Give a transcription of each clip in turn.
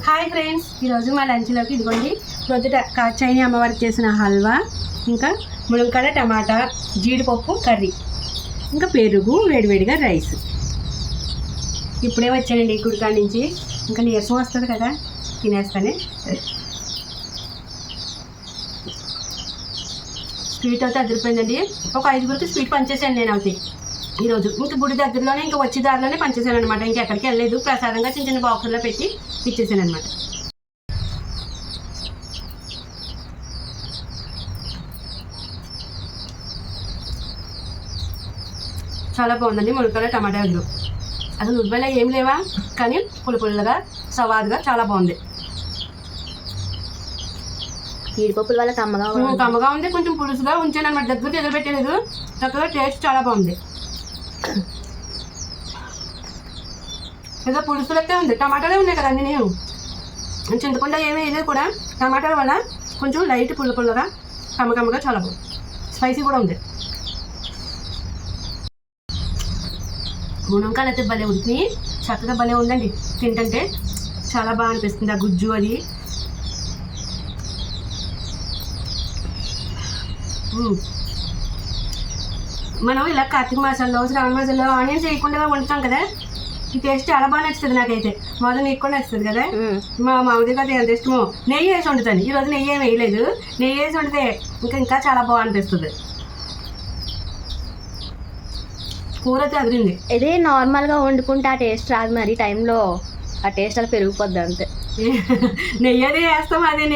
Hi friends ఈరోజు మా లంచ్లోకి ఇదిగోండి. ప్రొద్దుట కాచాయి అమ్మవారికి చేసిన హల్వా ఇంకా మునక్కాడ టమాటా జీడిపప్పు కర్రీ ఇంకా పెరుగు వేడివేడిగా రైస్. ఇప్పుడే వచ్చానండి గుడికాడ నుంచి. ఇంకా నీరసం వస్తుంది కదా తినేస్తానే. స్వీట్ అయితే అదిరిపోయిందండి. ఒక ఐదుగురికి స్వీట్ పంచేసాను నేను అవుతాయి ఈరోజు ఇంకా గుడి దగ్గరలోనే ఇంకా వచ్చే దారిలోనే పంచేసాను అనమాట ఇంకా ఎక్కడికి వెళ్ళలేదు. ప్రసాదంగా చిన్న చిన్న బాక్సుల్లో పెట్టి ఇచ్చేసాను అనమాట చాలా బాగుందండి మునక్కాయల టమాటా అసలు ఉల్లిపాయలు ఏం లేవా? కానీ పుల్ల పుల్లగా సవాదుగా చాలా బాగుంది. జీడిపప్పుల వల్ల కమ్మగా కమ్మగా ఉంది. కొంచెం పులుసుగా ఉంచాను అనమాట దగ్గరికి ఎదురుపెట్టలేదు చక్కగా టేస్ట్ చాలా బాగుంది. ఏదో పులుసు లెక్క ఉంది. టమాటాలే ఉన్నాయి కదా అన్ని నేను. చింతపండు ఏమీ వేయలేదు కూడా. టమాటాల వల్ల కొంచెం లైట్ పుల్ల పుల్లగా కమ్మకమ్మగా చాలా బాగుంది. స్పైసీ కూడా ఉంది. మునక్కాయలు అయితే భలే ఉడికి చక్కగా భలే ఉందండి. తింటంటే చాలా బాగా అనిపిస్తుంది ఆ గుజ్జు అది. Mm. మనం ఇలా కార్తీక మాసంలో శ్రావణ మాసంలో ఆనియన్స్ వేయకుండా వండుతాం కదా? ఈ టేస్ట్ చాలా బాగా నచ్చుతుంది నాకైతే. మొదలు నీకు కూడా నచ్చుతుంది కదా. మా మామూలుగా అది ఎంత ఇష్టమో నెయ్యి వేసి వండుతాను. ఈరోజు నెయ్యి ఏమి వేయలేదు. నెయ్యి వేసి వండితే ఇంకా ఇంకా చాలా బాగా అనిపిస్తుంది. కూర అదిరింది. ఇదే నార్మల్గా వండుకుంటే ఆ టేస్ట్ రాదు మరి. టైంలో ఆ టేస్ట్ అలా పెరిగిపోద్ది అంతే. నెయ్యి అది వేస్తాం అది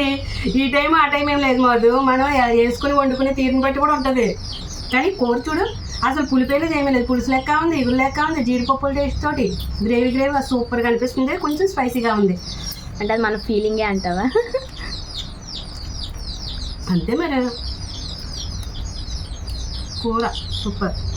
ఈ టైం ఆ టైం ఏం లేదు మాదు మనం వేసుకుని వండుకునే తీరుని బట్టి కూడా ఉంటుంది. కానీ కూర చూడు అసలు పులిపేలేదు ఏమీ లేదు. పులుసు లెక్క ఉంది ఇగురు లెక్క ఉంది జీడిపప్పుల టేస్ట్ తోటి. గ్రేవీ గ్రేవీ సూపర్గా అనిపిస్తుంది. కొంచెం స్పైసీగా ఉంది. అంటే అది మన ఫీలింగే అంటావా? అంతే మరి. కూర సూపర్.